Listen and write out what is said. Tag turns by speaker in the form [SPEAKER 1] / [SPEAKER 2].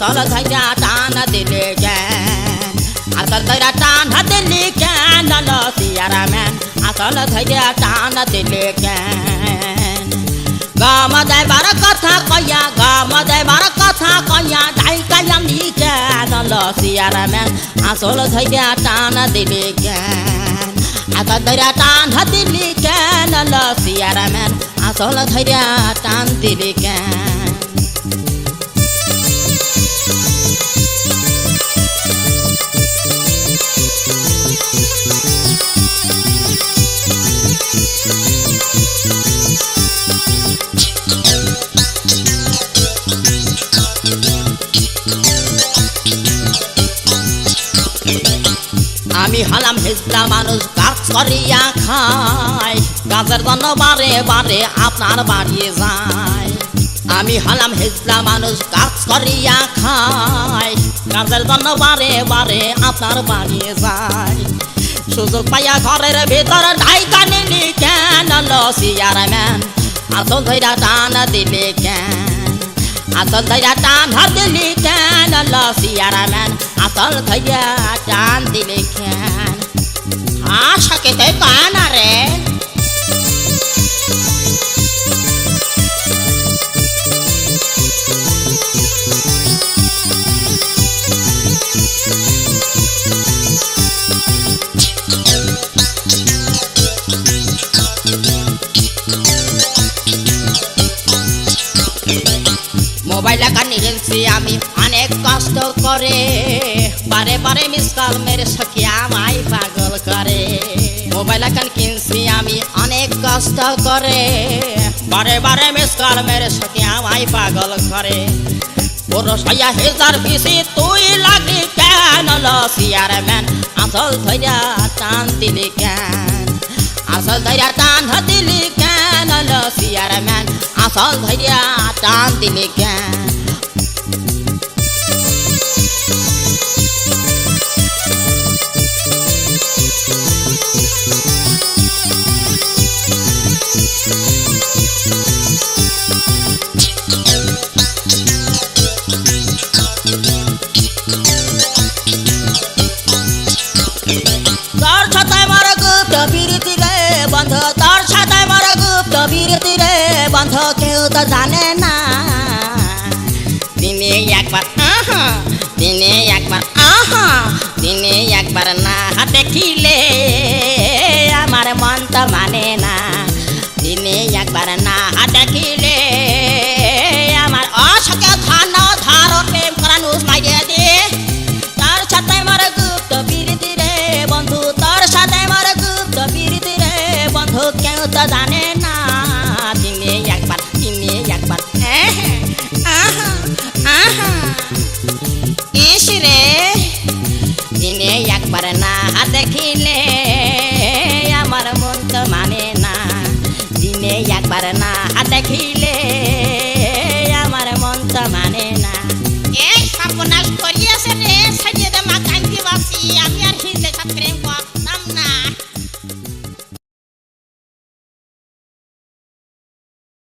[SPEAKER 1] আসল ধৈর্য টান দিলে কেন আসল ধৈর্য টান দিলে কেন লো চেয়ারম্যান আসল ধৈর্য টান দিলে কেন গাম দেবার কথা কইয়া গাম দেবার কথা কইয়া ডাইকাইয়া নি কেন লো চেয়ারম্যান আসল ধৈর্য টান দিলে কেন আসল ধৈর্য টান দিলে কেন লো চেয়ারম্যান আসল ধৈর্য টান দিলে কেন আমি হলাম হিজলা মানুষ কাজ করিয়া খাই। গাছের জন্য বারে বারে আপনার বাড়ি যায়। আমি হলাম হিজলা মানুষ কাজ করিয়া খাই। গাছের জন্য বারে বারে আপনার বাড়ি যায়। সুযোগ পাইয়া ঘরের ভিতর ঢাইকা নিলি কেন লসিয়ার ম্যান আসল ধৈরা টান দিলে কেন? আসল ধৈরা টান দিলি কেন লসিয়ার ম্যান আসল ধৈরা টান দিলে কেন? মোবাইল একা নিয়েছি আমি অনেক কষ্ট করে। বারে বারে মিস কল মেরে সখী আমায় পাগল করে। মোবাইল এখন কিনছি আমি অনেক কষ্ট করে। বারে বারে মিস কল মেরে সখী আমায় পাগল করে। পুরুষ হইয়া হেজার পিসি, তুই লাগি কেন লসিয়ার ম্যান আসল ধৈর্য টান দিলি কেন? আসল ধৈর্য টান দিলি কেন ম্যান আসল ধৈর্য টান দিলি কেন দিনে একবার, আহা, দিনে একবার না দেখিলে আমার মন তো মানে না। দিনে একবার না হাতে আমার একবার না দেখিলে আমার মন তো মানে না।